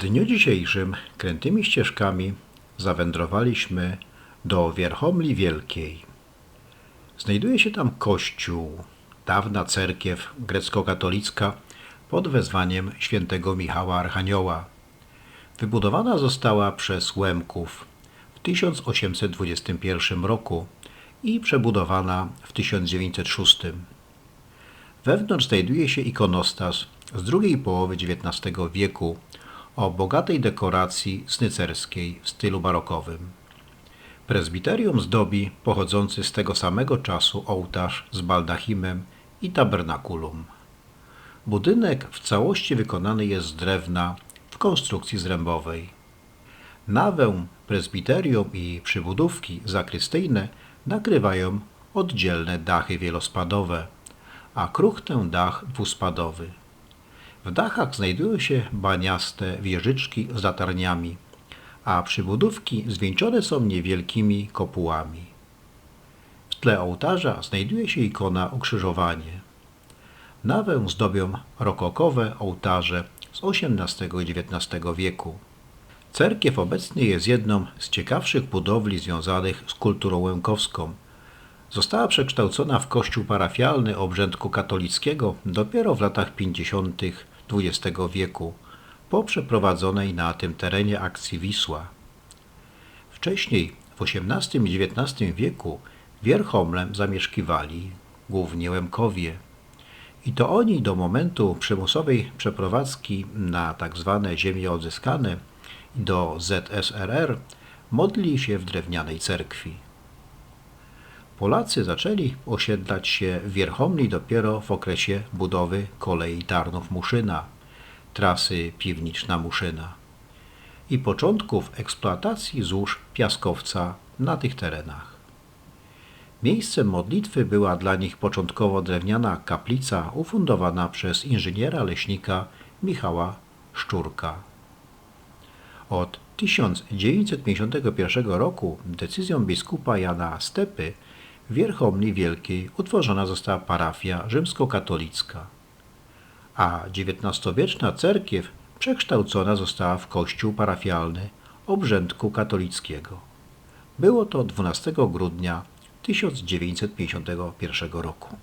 dniu dzisiejszym krętymi ścieżkami zawędrowaliśmy do Wierchomli Wielkiej. Znajduje się tam kościół, dawna cerkiew grecko-katolicka pod wezwaniem świętego Michała Archanioła. Wybudowana została przez Łemków w 1821 roku i przebudowana w 1906. Wewnątrz znajduje się ikonostas z drugiej połowy XIX wieku o bogatej dekoracji snycerskiej w stylu barokowym. Prezbiterium zdobi pochodzący z tego samego czasu ołtarz z baldachimem i tabernakulum. Budynek w całości wykonany jest z drewna w konstrukcji zrębowej. Nawę, prezbiterium i przybudówki zakrystyjne nakrywają oddzielne dachy wielospadowe, a kruchtę dach dwuspadowy. W dachach znajdują się baniaste wieżyczki z latarniami, a przybudówki zwieńczone są niewielkimi kopułami. W tle ołtarza znajduje się ikona ukrzyżowanie. Nawę zdobią rokokowe ołtarze z XVIII i XIX wieku. Cerkiew obecnie jest jedną z ciekawszych budowli związanych z kulturą łękowską. Została przekształcona w kościół parafialny obrzędku katolickiego dopiero w latach 50. XX wieku, po przeprowadzonej na tym terenie akcji Wisła. Wcześniej, w XVIII i XIX wieku, Wierchomlem zamieszkiwali głównie Łemkowie. I to oni do momentu przymusowej przeprowadzki na tzw. ziemie odzyskane do ZSRR modlili się w drewnianej cerkwi. Polacy zaczęli osiedlać się w Wierchomli dopiero w okresie budowy kolei Tarnów-Muszyna, trasy Piwniczna-Muszyna i początków eksploatacji złóż piaskowca na tych terenach. Miejscem modlitwy była dla nich początkowo drewniana kaplica ufundowana przez inżyniera leśnika Michała Szczurka. Od 1951 roku decyzją biskupa Jana Stepy Wierchomli Wielkiej utworzona została parafia rzymskokatolicka, a XIX-wieczna cerkiew przekształcona została w kościół parafialny obrzędku katolickiego. Było to 12 grudnia 1951 roku.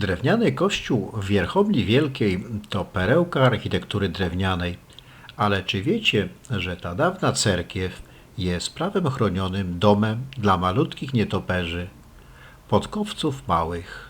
Drewniany kościół w Wierchowni Wielkiej to perełka architektury drewnianej, ale czy wiecie, że ta dawna cerkiew jest prawem chronionym domem dla malutkich nietoperzy, podkowców małych?